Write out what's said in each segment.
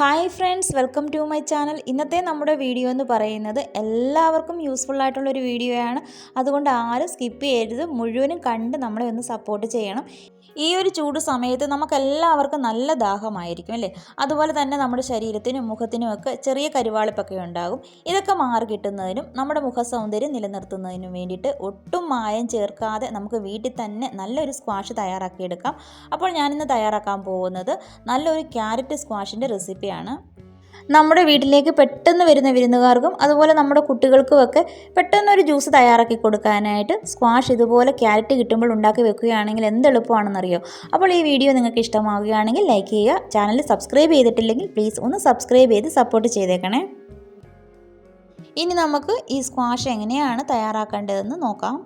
Hi friends welcome to my channel ഇന്നത്തെ നമ്മുടെ video എന്ന് പറയുന്നത് എല്ലാവർക്കും യൂസ്ഫുൾ ആയിട്ടുള്ളൊരു വീഡിയോയാണ് അതുകൊണ്ട് ആരും സ്കിപ്പ് ചെയ്യരുത്. മുഴുവനും കണ്ട് നമ്മളെ ഒന്ന് സപ്പോർട്ട് ചെയ്യണം. ഈ ഒരു ചൂട് സമയത്ത് നമുക്കെല്ലാവർക്കും നല്ല ദാഹമായിരിക്കും അല്ലേ? അതുപോലെ തന്നെ നമ്മുടെ ശരീരത്തിനും മുഖത്തിനും ഒക്കെ ചെറിയ കരുവാളിപ്പൊക്കെ ഉണ്ടാകും. ഇതൊക്കെ മാറി കിട്ടുന്നതിനും നമ്മുടെ മുഖ സൗന്ദര്യം നിലനിർത്തുന്നതിനും വേണ്ടിയിട്ട് ഒട്ടും മായം ചേർക്കാതെ നമുക്ക് വീട്ടിൽ തന്നെ നല്ലൊരു സ്ക്വാഷ് തയ്യാറാക്കിയെടുക്കാം. അപ്പോൾ ഞാനിന്ന് തയ്യാറാക്കാൻ പോകുന്നത് നല്ലൊരു ക്യാരറ്റ് സ്ക്വാഷിന്റെ റെസിപ്പിയാണ്. നമ്മുടെ വീട്ടിലേക്ക് പെട്ടെന്ന് വരുന്ന വിരുന്നുകാർക്കും അതുപോലെ നമ്മുടെ കുട്ടികൾക്കുമൊക്കെ പെട്ടെന്നൊരു ജ്യൂസ് തയ്യാറാക്കി കൊടുക്കാനായിട്ട് സ്ക്വാഷ് ഇതുപോലെ ക്യാരറ്റ് കിട്ടുമ്പോൾ ഉണ്ടാക്കി വെക്കുകയാണെങ്കിൽ എന്ത് എളുപ്പമാണെന്നറിയോ? അപ്പോൾ ഈ വീഡിയോ നിങ്ങൾക്ക് ഇഷ്ടമാവുകയാണെങ്കിൽ ലൈക്ക് ചെയ്യുക ചാനൽ സബ്സ്ക്രൈബ് ചെയ്തിട്ടില്ലെങ്കിൽ പ്ലീസ് ഒന്ന് സബ്സ്ക്രൈബ് ചെയ്ത് സപ്പോർട്ട് ചെയ്തേക്കണേ. ഇനി നമുക്ക് ഈ സ്ക്വാഷ് എങ്ങനെയാണ് തയ്യാറാക്കേണ്ടതെന്ന് നോക്കാം.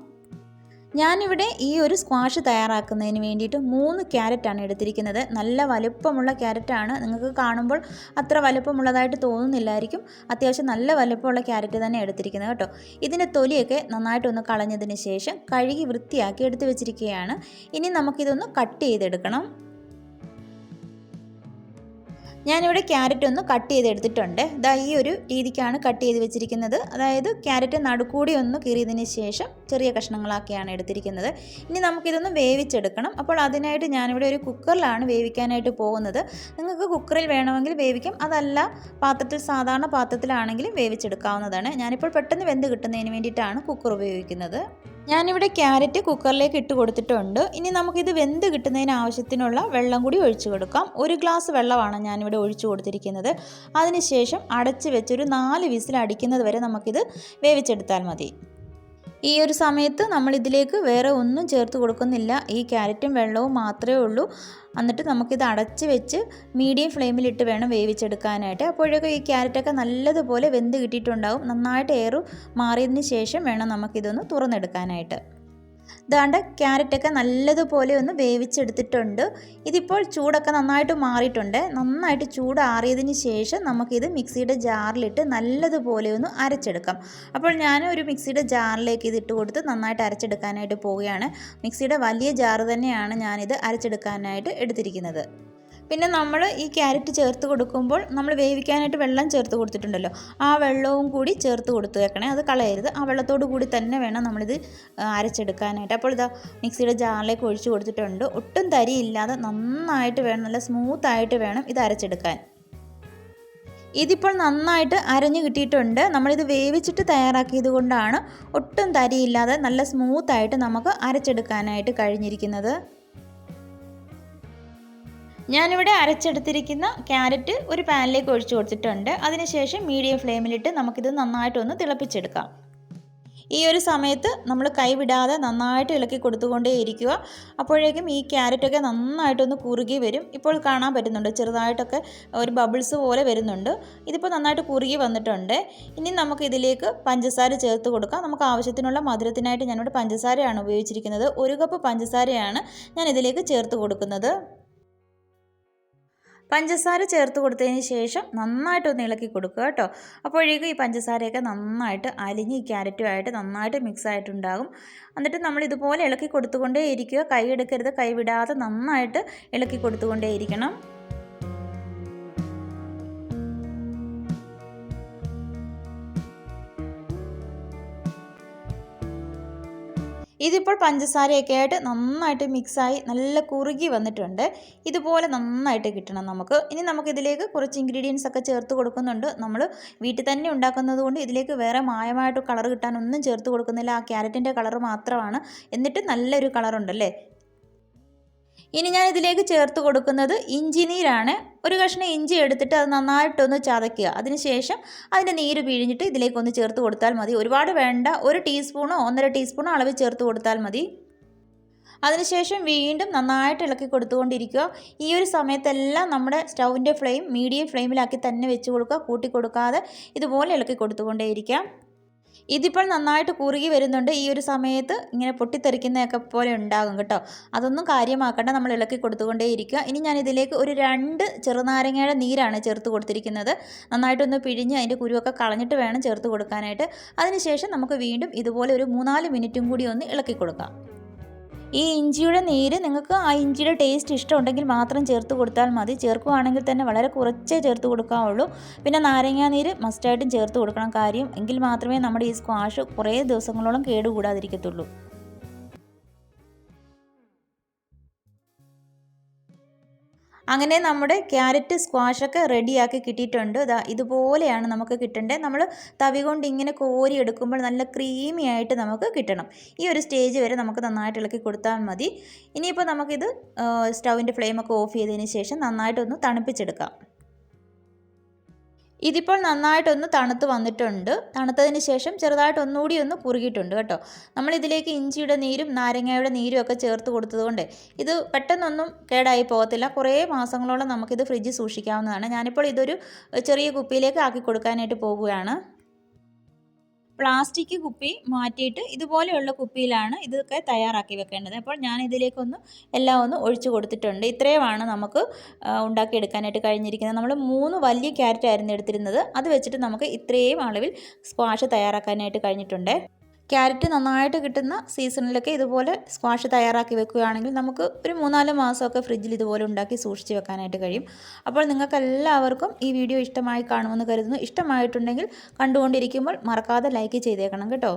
ഞാനിവിടെ ഈ ഒരു സ്ക്വാഷ് തയ്യാറാക്കുന്നതിന് വേണ്ടിയിട്ട് മൂന്ന് ക്യാരറ്റാണ് എടുത്തിരിക്കുന്നത്. നല്ല വലുപ്പമുള്ള ക്യാരറ്റാണ് നിങ്ങൾക്ക് കാണുമ്പോൾ അത്ര വലുപ്പമുള്ളതായിട്ട് തോന്നുന്നില്ലായിരിക്കും. അത്യാവശ്യം നല്ല വലുപ്പമുള്ള ക്യാരറ്റ് തന്നെ എടുത്തിരിക്കുന്നത് കേട്ടോ. ഇതിന്റെ തൊലിയൊക്കെ നന്നായിട്ടൊന്ന് കളഞ്ഞതിന് ശേഷം കഴുകി വൃത്തിയാക്കി എടുത്ത് വെച്ചിരിക്കുകയാണ്. ഇനി നമുക്കിതൊന്ന് കട്ട് ചെയ്തെടുക്കണം. ഞാനിവിടെ ക്യാരറ്റ് ഒന്ന് കട്ട് ചെയ്തെടുത്തിട്ടുണ്ട്. ഇതാ ഈ ഒരു രീതിക്കാണ് കട്ട് ചെയ്ത് വെച്ചിരിക്കുന്നത്. അതായത് ക്യാരറ്റ് നടുക്കൂടി ഒന്ന് കീറിയതിന് ശേഷം ചെറിയ കഷ്ണങ്ങളാക്കിയാണ് എടുത്തിരിക്കുന്നത്. ഇനി നമുക്കിതൊന്ന് വേവിച്ചെടുക്കണം. അപ്പോൾ അതിനായിട്ട് ഞാനിവിടെ ഒരു കുക്കറിലാണ് വേവിക്കാനായിട്ട് പോകുന്നത്. നിങ്ങൾക്ക് കുക്കറിൽ വേണമെങ്കിൽ വേവിക്കാം. അതല്ല പാത്രത്തിൽ സാധാരണ പാത്രത്തിലാണെങ്കിലും വേവിച്ചെടുക്കാവുന്നതാണ്. ഞാനിപ്പോൾ പെട്ടെന്ന് വെന്ത് കിട്ടുന്നതിന് വേണ്ടിയിട്ടാണ് കുക്കർ ഉപയോഗിക്കുന്നത്. ഞാനിവിടെ ക്യാരറ്റ് കുക്കറിലേക്ക് ഇട്ട് കൊടുത്തിട്ടുണ്ട്. ഇനി നമുക്കിത് വെന്ത് കിട്ടുന്നതിന് ആവശ്യത്തിനുള്ള വെള്ളം കൂടി ഒഴിച്ചു കൊടുക്കാം. ഒരു ഗ്ലാസ് വെള്ളമാണ് ഞാനിവിടെ ഒഴിച്ചു കൊടുത്തിരിക്കുന്നത്. അതിനുശേഷം അടച്ച് വെച്ചൊരു നാല് വിസിൽ അടിക്കുന്നത് വരെ നമുക്കിത് വേവിച്ചെടുത്താൽ മതി. ഈ ഒരു സമയത്ത് നമ്മൾ ഇതിലേക്ക് വേറെ ഒന്നും ചേർത്ത് കൊടുക്കുന്നില്ല. ഈ ക്യാരറ്റും വെള്ളവും മാത്രമേ ഉള്ളൂ. എന്നിട്ട് നമുക്കിത് അടച്ച് വെച്ച് മീഡിയം ഫ്ലെയിമിലിട്ട് വേണം വേവിച്ചെടുക്കാനായിട്ട്. അപ്പോഴൊക്കെ ഈ ക്യാരറ്റൊക്കെ നല്ലതുപോലെ വെന്ത് കിട്ടിയിട്ടുണ്ടാവും. നന്നായിട്ട് എയർ മാറിയതിന് ശേഷം വേണം നമുക്കിതൊന്ന് തുറന്നെടുക്കാനായിട്ട്. ദാണ്ട് ക്യാരറ്റൊക്കെ നല്ലതുപോലെ ഒന്ന് വേവിച്ചെടുത്തിട്ടുണ്ട്. ഇതിപ്പോൾ ചൂടൊക്കെ നന്നായിട്ട് മാറിയിട്ടുണ്ട്. നന്നായിട്ട് ചൂടാറിയതിന് ശേഷം നമുക്കിത് മിക്സിയുടെ ജാറിലിട്ട് നല്ലതുപോലെ ഒന്ന് അരച്ചെടുക്കാം. അപ്പോൾ ഞാൻ ഒരു മിക്സിയുടെ ജാറിലേക്ക് ഇത് ഇട്ട് കൊടുത്ത് നന്നായിട്ട് അരച്ചെടുക്കാനായിട്ട് പോവുകയാണ്. മിക്സിയുടെ വലിയ ജാറ് തന്നെയാണ് ഞാനിത് അരച്ചെടുക്കാനായിട്ട് എടുത്തിരിക്കുന്നത്. പിന്നെ നമ്മൾ ഈ ക്യാരറ്റ് ചേർത്ത് കൊടുക്കുമ്പോൾ നമ്മൾ വേവിക്കാനായിട്ട് വെള്ളം ചേർത്ത് കൊടുത്തിട്ടുണ്ടല്ലോ. ആ വെള്ളവും കൂടി ചേർത്ത് കൊടുത്ത് വെക്കണേ. അത് കളയരുത്. ആ വെള്ളത്തോട് കൂടി തന്നെ വേണം നമ്മളിത് അരച്ചെടുക്കാനായിട്ട്. അപ്പോൾ ഇതാ മിക്സിയുടെ ജാറിലേക്ക് ഒഴിച്ച് കൊടുത്തിട്ടുണ്ട്. ഒട്ടും തരിയില്ലാതെ നന്നായിട്ട് വേണം നല്ല സ്മൂത്ത് ആയിട്ട് വേണം ഇത് അരച്ചെടുക്കാൻ. ഇതിപ്പോൾ നന്നായിട്ട് അരഞ്ഞു കിട്ടിയിട്ടുണ്ട്. നമ്മളിത് വേവിച്ചിട്ട് തയ്യാറാക്കിയത് കൊണ്ടാണ് ഒട്ടും തരിയില്ലാതെ നല്ല സ്മൂത്തായിട്ട് നമുക്ക് അരച്ചെടുക്കാനായിട്ട് കഴിഞ്ഞിരിക്കുന്നത്. ഞാനിവിടെ അരച്ചെടുത്തിരിക്കുന്ന ക്യാരറ്റ് ഒരു പാനിലേക്ക് ഒഴിച്ചു കൊടുത്തിട്ടുണ്ട്. അതിനുശേഷം മീഡിയം ഫ്ലെയിമിലിട്ട് നമുക്കിത് നന്നായിട്ടൊന്ന് തിളപ്പിച്ചെടുക്കാം. ഈ ഒരു സമയത്ത് നമ്മൾ കൈവിടാതെ നന്നായിട്ട് ഇളക്കി കൊടുത്തുകൊണ്ടേ ഇരിക്കുക. അപ്പോഴേക്കും ഈ ക്യാരറ്റൊക്കെ നന്നായിട്ടൊന്ന് കുറുകി വരും. ഇപ്പോൾ കാണാൻ പറ്റുന്നുണ്ട് ചെറുതായിട്ടൊക്കെ ഒരു ബബിൾസ് പോലെ വരുന്നുണ്ട്. ഇതിപ്പോൾ നന്നായിട്ട് കുറുകി വന്നിട്ടുണ്ട്. ഇനി നമുക്ക് ഇതിലേക്ക് പഞ്ചസാര ചേർത്ത് കൊടുക്കാം. നമുക്ക് ആവശ്യത്തിനുള്ള മധുരത്തിനായിട്ട് ഞാനിവിടെ പഞ്ചസാരയാണ് ഉപയോഗിച്ചിരിക്കുന്നത്. ഒരു കപ്പ് പഞ്ചസാരയാണ് ഞാൻ ഇതിലേക്ക് ചേർത്ത് കൊടുക്കുന്നത്. പഞ്ചസാര ചേർത്ത് കൊടുത്തതിന് ശേഷം നന്നായിട്ടൊന്ന് ഇളക്കി കൊടുക്കുക കേട്ടോ. അപ്പോഴേക്കും ഈ പഞ്ചസാരയൊക്കെ നന്നായിട്ട് അലിഞ്ഞ് ക്യാരറ്റുമായിട്ട് നന്നായിട്ട് മിക്സ് ആയിട്ടുണ്ടാകും. എന്നിട്ട് നമ്മൾ ഇതുപോലെ ഇളക്കി കൊടുത്തുകൊണ്ടേ ഇരിക്കുക കൈ എടുക്കരുത്. കൈ വിടാതെ നന്നായിട്ട് ഇളക്കി കൊടുത്തുകൊണ്ടേ ഇരിക്കണം ഇതിപ്പോൾ പഞ്ചസാരയൊക്കെ ആയിട്ട് നന്നായിട്ട് മിക്സായി നല്ല കുറുകി വന്നിട്ടുണ്ട്. ഇതുപോലെ നന്നായിട്ട് കിട്ടണം നമുക്ക്. ഇനി നമുക്കിതിലേക്ക് കുറച്ച് ഇൻഗ്രീഡിയൻസ് ഒക്കെ ചേർത്ത് കൊടുക്കുന്നുണ്ട്. നമ്മൾ വീട്ടിൽ തന്നെ ഉണ്ടാക്കുന്നത് കൊണ്ട് ഇതിലേക്ക് വേറെ മായമായിട്ട് കളർ കിട്ടാനൊന്നും ചേർത്ത് കൊടുക്കുന്നില്ല. ആ ക്യാരറ്റിന്റെ കളർ മാത്രമാണ്. എന്നിട്ട് നല്ലൊരു കളറുണ്ടല്ലേ ഇനി ഞാൻ ഇതിലേക്ക് ചേർത്ത് കൊടുക്കുന്നത് ഇഞ്ചി നീരാണ്. ഒരു കഷ്ണം ഇഞ്ചി എടുത്തിട്ട് അത് നന്നായിട്ടൊന്ന് ചതയ്ക്കുക. അതിനുശേഷം അതിന്റെ നീര് പിഴിഞ്ഞിട്ട് ഇതിലേക്കൊന്ന് ചേർത്ത് കൊടുത്താൽ മതി. ഒരുപാട് വേണ്ട. ഒരു ടീസ്പൂണോ ഒന്നര ടീസ്പൂണോ അളവ് ചേർത്ത് കൊടുത്താൽ മതി. അതിനുശേഷം വീണ്ടും നന്നായിട്ട് ഇളക്കി കൊടുത്തുകൊണ്ടിരിക്കുക. ഈ ഒരു സമയത്തെല്ലാം നമ്മുടെ സ്റ്റൗവിന്റെ ഫ്ലെയിം മീഡിയം ഫ്ലെയിമിലാക്കി തന്നെ വെച്ച് കൊടുക്കുക. കൂട്ടി കൊടുക്കാതെ ഇതുപോലെ ഇളക്കി കൊടുത്തുകൊണ്ടേയിരിക്കാം. ഇതിപ്പോൾ നന്നായിട്ട് കുറുകി വരുന്നുണ്ട്. ഈ ഒരു സമയത്ത് ഇങ്ങനെ പൊട്ടിത്തെറിക്കുന്നതൊക്കെ പോലെ ഉണ്ടാകും കേട്ടോ. അതൊന്നും കാര്യമാക്കണ്ട. നമ്മൾ ഇളക്കി കൊടുത്തുകൊണ്ടേ ഇരിക്കുക. ഇനി ഞാൻ ഇതിലേക്ക് ഒരു രണ്ട് ചെറുനാരങ്ങയുടെ നീരാണ് ചേർത്ത് കൊടുത്തിരിക്കുന്നത്. നന്നായിട്ടൊന്ന് പിഴിഞ്ഞ് അതിന്റെ കുരുവൊക്കെ കളഞ്ഞിട്ട് വേണം ചേർത്ത് കൊടുക്കാനായിട്ട്. അതിനുശേഷം നമുക്ക് വീണ്ടും ഇതുപോലെ ഒരു മൂന്നാൽ മിനിറ്റും കൂടി ഒന്ന് ഇളക്കി കൊടുക്കാം. ഈ ഇഞ്ചിയുടെ നീര് നിങ്ങൾക്ക് ആ ഇഞ്ചിയുടെ ടേസ്റ്റ് ഇഷ്ടമുണ്ടെങ്കിൽ മാത്രം ചേർത്ത് കൊടുത്താൽ മതി. ചേർക്കുകയാണെങ്കിൽ തന്നെ വളരെ കുറച്ചേ ചേർത്ത് കൊടുക്കാവുള്ളൂ. പിന്നെ നാരങ്ങാ നീര് മസ്റ്റായിട്ടും ചേർത്ത് കൊടുക്കണം കാര്യം. എങ്കിൽ മാത്രമേ നമ്മുടെ ഈ സ്ക്വാഷ് കുറേ ദിവസങ്ങളോളം കേടുകൂടാതിരിക്കത്തുള്ളൂ. അങ്ങനെ നമ്മുടെ ക്യാരറ്റ് സ്ക്വാഷൊക്കെ റെഡിയാക്കി കിട്ടിയിട്ടുണ്ട്. ഇതാ ഇതുപോലെയാണ് നമുക്ക് കിട്ടേണ്ടത് നമ്മൾ തവി കൊണ്ട് ഇങ്ങനെ കോരി എടുക്കുമ്പോൾ നല്ല ക്രീമി ആയിട്ട് നമുക്ക് കിട്ടണം. ഈ ഒരു സ്റ്റേജ് വരെ നമുക്ക് നന്നായിട്ട് ഇളക്കി കൊടുത്താൽ മതി. ഇനിയിപ്പോൾ നമുക്കിത് സ്റ്റൗവിന്റെ ഫ്ലെയിമൊക്കെ ഓഫ് ചെയ്തതിന് ശേഷം നന്നായിട്ടൊന്ന് തണുപ്പിച്ചെടുക്കാം. ഇതിപ്പോൾ നന്നായിട്ടൊന്ന് തണുത്ത് വന്നിട്ടുണ്ട്. തണുത്തതിന് ശേഷം ചെറുതായിട്ട് ഒന്നുകൂടി ഒന്ന് കുറുകിയിട്ടുണ്ട് കേട്ടോ. നമ്മൾ ഇതിലേക്ക് ഇഞ്ചിയുടെ നീരും നാരങ്ങയുടെ നീരും ഒക്കെ ചേർത്ത് കൊടുത്തതുകൊണ്ട് ഇത് പെട്ടെന്നൊന്നും കേടായി പോകത്തില്ല. കുറേ മാസങ്ങളോളം നമുക്കിത് ഫ്രിഡ്ജിൽ സൂക്ഷിക്കാവുന്നതാണ്. ഞാനിപ്പോൾ ഇതൊരു ചെറിയ കുപ്പിയിലേക്ക് ആക്കി കൊടുക്കാനായിട്ട് പോകുകയാണ് പ്ലാസ്റ്റിക് കുപ്പി മാറ്റിയിട്ട് ഇതുപോലെയുള്ള കുപ്പിയിലാണ് ഇതൊക്കെ തയ്യാറാക്കി വെക്കേണ്ടത്. അപ്പോൾ ഞാൻ ഇതിലേക്കൊന്ന് എല്ലാം ഒന്ന് ഒഴിച്ചു കൊടുത്തിട്ടുണ്ട്. ഇത്രയുമാണ് നമുക്ക് ഉണ്ടാക്കിയെടുക്കാനായിട്ട് കഴിഞ്ഞിരിക്കുന്നത്. നമ്മൾ മൂന്ന് വലിയ ക്യാരറ്റ് ആയിരുന്നു എടുത്തിരുന്നത്. അത് വെച്ചിട്ട് നമുക്ക് ഇത്രയും അളവിൽ സ്ക്വാഷ് തയ്യാറാക്കാനായിട്ട് കഴിഞ്ഞിട്ടുണ്ട്. ക്യാരറ്റ് നന്നായിട്ട് കിട്ടുന്ന സീസണിലൊക്കെ ഇതുപോലെ സ്ക്വാഷ് തയ്യാറാക്കി വെക്കുകയാണെങ്കിൽ നമുക്ക് ഒരു മൂന്നാൽ മാസമൊക്കെ ഫ്രിഡ്ജിൽ ഇതുപോലെ ഉണ്ടാക്കി സൂക്ഷിച്ച് വെക്കാനായിട്ട് കഴിയും. അപ്പോൾ നിങ്ങൾക്ക് എല്ലാവർക്കും ഈ വീഡിയോ ഇഷ്ടമായി കാണുമെന്ന് കരുതുന്നു. ഇഷ്ടമായിട്ടുണ്ടെങ്കിൽ കണ്ടുകൊണ്ടിരിക്കുമ്പോൾ മറക്കാതെ ലൈക്ക് ചെയ്തേക്കണം കേട്ടോ.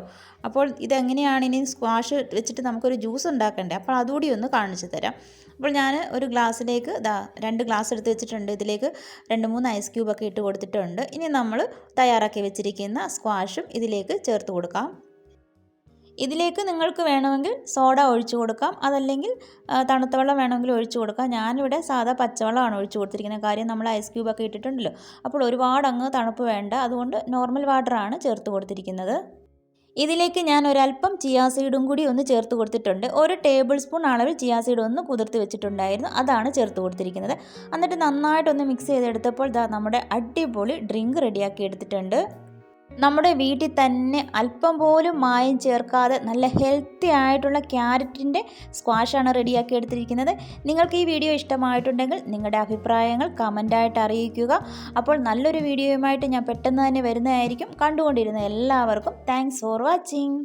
അപ്പോൾ ഇതെങ്ങനെയാണ് ഇനി സ്ക്വാഷ് വെച്ചിട്ട് നമുക്കൊരു ജ്യൂസ് ഉണ്ടാക്കണ്ടേ അപ്പോൾ അതുകൂടി ഒന്ന് കാണിച്ചു തരാം. അപ്പോൾ ഞാൻ ഒരു ഗ്ലാസ്സിലേക്ക് ദാ രണ്ട് ഗ്ലാസ് എടുത്ത് വെച്ചിട്ടുണ്ട്. ഇതിലേക്ക് രണ്ട് മൂന്ന് ഐസ് ക്യൂബൊക്കെ ഇട്ട് കൊടുത്തിട്ടുണ്ട്. ഇനി നമ്മൾ തയ്യാറാക്കി വെച്ചിരിക്കുന്ന സ്ക്വാഷും ഇതിലേക്ക് ചേർത്ത് കൊടുക്കാം. ഇതിലേക്ക് നിങ്ങൾക്ക് വേണമെങ്കിൽ സോഡ ഒഴിച്ചു കൊടുക്കാം. അതല്ലെങ്കിൽ തണുത്ത വെള്ളം വേണമെങ്കിൽ ഒഴിച്ചു കൊടുക്കാം. ഞാനിവിടെ സാധാ പച്ചവെള്ളമാണ് ഒഴിച്ചു കൊടുത്തിരിക്കുന്നത്. കാര്യം നമ്മൾ ഐസ് ക്യൂബൊക്കെ ഇട്ടിട്ടുണ്ടല്ലോ. അപ്പോൾ ഒരുപാട് അങ്ങ് തണുപ്പ് വേണ്ട. അതുകൊണ്ട് നോർമൽ വാട്ടറാണ് ചേർത്ത് കൊടുത്തിരിക്കുന്നത്. ഇതിലേക്ക് ഞാൻ ഒരല്പം ചിയാ സീഡും കൂടി ഒന്ന് ചേർത്ത് കൊടുത്തിട്ടുണ്ട്. ഒരു ടേബിൾ സ്പൂൺ അളവിൽ ചിയാ സീഡ് ഒന്ന് കുതിർത്ത് വെച്ചിട്ടുണ്ടായിരുന്നു. അതാണ് ചേർത്ത് കൊടുത്തിരിക്കുന്നത്. എന്നിട്ട് നന്നായിട്ടൊന്ന് മിക്സ് ചെയ്തെടുത്തപ്പോൾ നമ്മുടെ അടിപൊളി ഡ്രിങ്ക് റെഡിയാക്കി എടുത്തിട്ടുണ്ട്. നമ്മുടെ വീട്ടിൽ തന്നെ അല്പം പോലും മായം ചേർക്കാതെ നല്ല ഹെൽത്തി ആയിട്ടുള്ള ക്യാരറ്റിന്റെ സ്ക്വാഷാണ് റെഡിയാക്കി എടുത്തിരിക്കുന്നത്. നിങ്ങൾക്ക് ഈ വീഡിയോ ഇഷ്ടമായിട്ടുണ്ടെങ്കിൽ നിങ്ങളുടെ അഭിപ്രായങ്ങൾ കമന്റായിട്ട് അറിയിക്കുക. അപ്പോൾ നല്ലൊരു വീഡിയോയുമായിട്ട് ഞാൻ പെട്ടെന്ന് തന്നെ വരുന്നതായിരിക്കും. കണ്ടുകൊണ്ടിരുന്ന എല്ലാവർക്കും താങ്ക്സ് ഫോർ വാച്ചിങ്